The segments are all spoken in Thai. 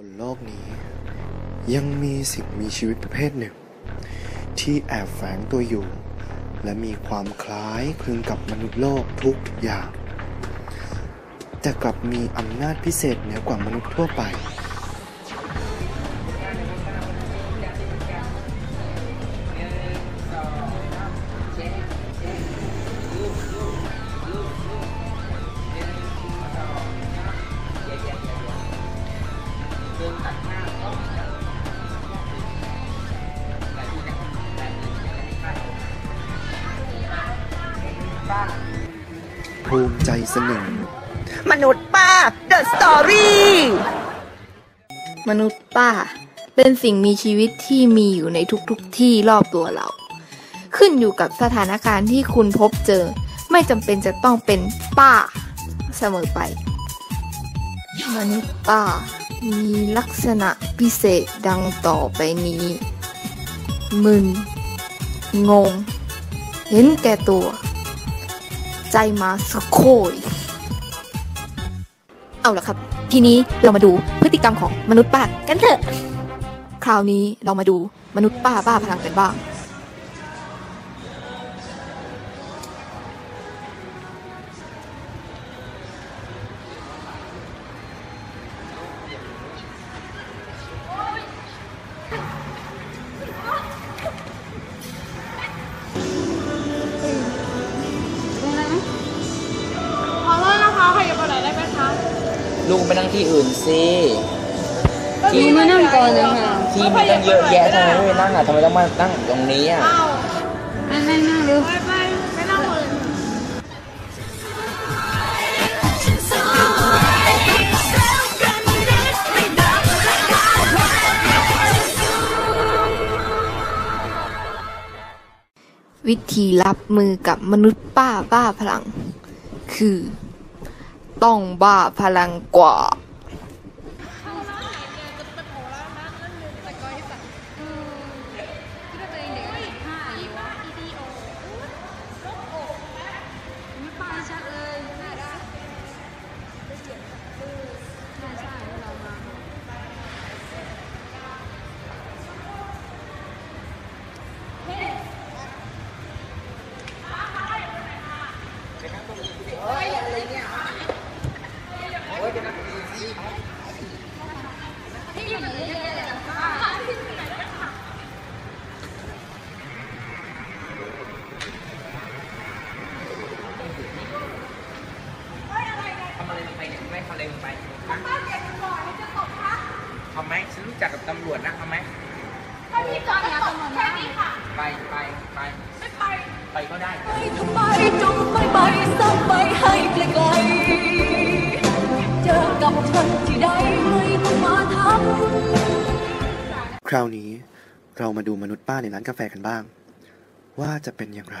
บนโลกนี้ ยังมีสิ่งมีชีวิตประเภทหนึ่ง ที่แอบแฝงตัวอยู่ และมีความคล้ายคลึงกับมนุษย์โลกทุกอย่าง แต่กลับมีอำนาจพิเศษเหนือกว่ามนุษย์ทั่วไป ภูมิใจเสนอมนุษย์ป้า The Story มนุษย์ป้า เป็นสิ่งมีชีวิตที่มีอยู่ในทุกๆทที่รอบตัวเรา ขึ้นอยู่กับสถานการณ์ที่คุณพบเจอ ไม่จำเป็นจะต้องเป็นป้าเสมอไป มนุษย์ป้า มีลักษณะพิเศษดังต่อไปนี้ มึน งง เห็นแก่ตัว ใจมาสุโคยเอาละครับ ทีนี้เรามาดูพฤติกรรมของมนุษย์ป้ากันเถอะ คราวนี้เรามาดูมนุษย์ป้าบ้าพลังกันบ้าง ลุงไปนั่งที่อื่นสิที่มานั่งก่อนนะคะที่มีตั้งเยอะแยะทำไมไม่ไปนั่งอะทำไมต้องมานั่งตรงนี้อะอ้าวนั่งนั่งนั่งเร็วไปไปไปนั่งเลย วิธีรับมือกับมนุษย์ป้าบ้าพลัง คือ ต้องบ้าพลังกว่า ทำอะไรลงไปเนี่ยไม่ทำ อะไรลงไปทำไหมฉันรู้จักกับตำรวจนะทำไหมถ้าพี่จอดอย่าตำรวจแค่นี้ค่ะ ไปไปไปไม่ไป ไปก็ได้ทำไมจงไม่ไปสักไปให้ไกลๆเจอกับฉันที่ใดไม่ต้องมาทำคราวนี้เรามาดูมนุษย์ป้าในร้านกาแฟกันบ้าง ว่าจะเป็นอย่างไร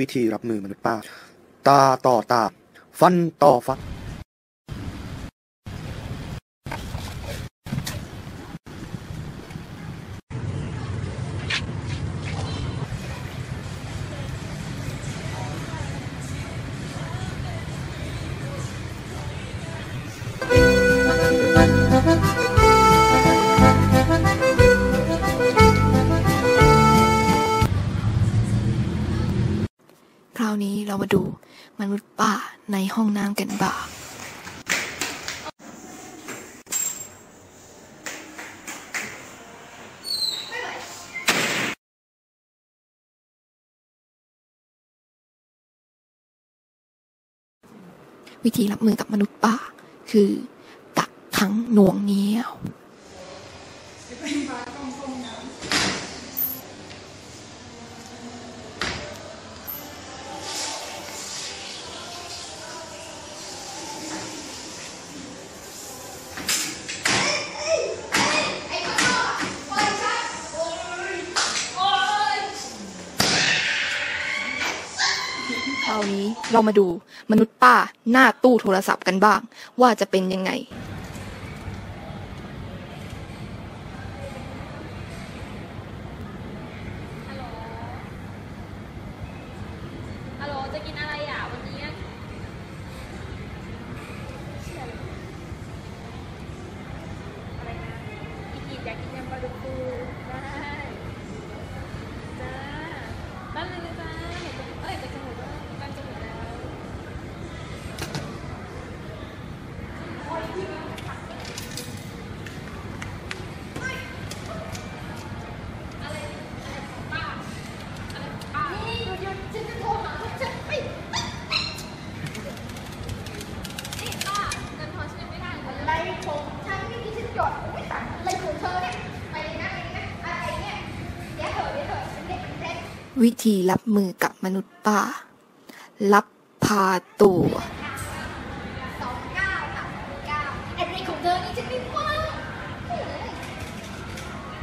วิธีรับมือมนุษย์ป้า ตาต่อตา ฟันต่อฟัน เรามาดูมนุษย์ป้าในห้องน้ำกันบ้างวิธีรับมือกับมนุษย์ป้าคือกักขังหน่วงเหนียว เรามาดูมนุษย์ป้าหน้าตู้โทรศัพท์กันบ้าง ว่าจะเป็นยังไง ฮัลโหล จะกินอะไรอะ วันนี้อะไรนะอีกีอยากกินยำปลาดุกฟูได้จ้าบ้านเลยนะจ้าเห็นเอ้ยแต่จมูกบ้านจมูกแล้ว วิธีรับมือกับมนุษย์ป้าลับพาตัวอะไรของเธอนี่ฉันไม่ฟัง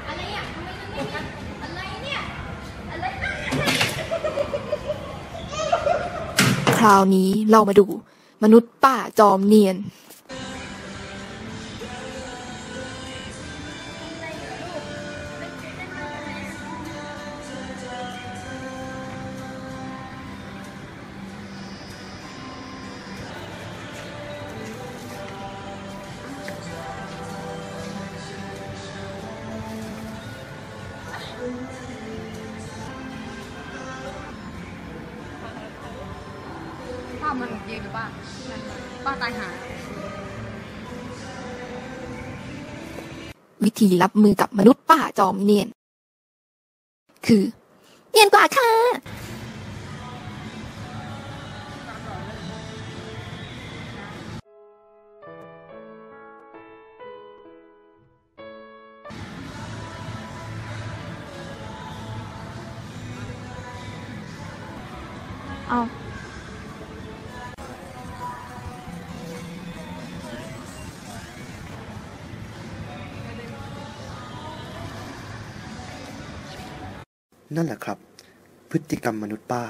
อะไรอะทำไมมันไม่มีอะไรเนี่ย อะไรอะคราวนี้เรามาดูมนุษย์ป้าจอมเนียน มันเย็นหรือป้าป้าตายหา วิธีรับมือกับมนุษย์ป้าจอมเนียน คือ เนียนกว่าค่ะ เอา นั่นแหละครับ พฤติกรรมมนุษย์ป้า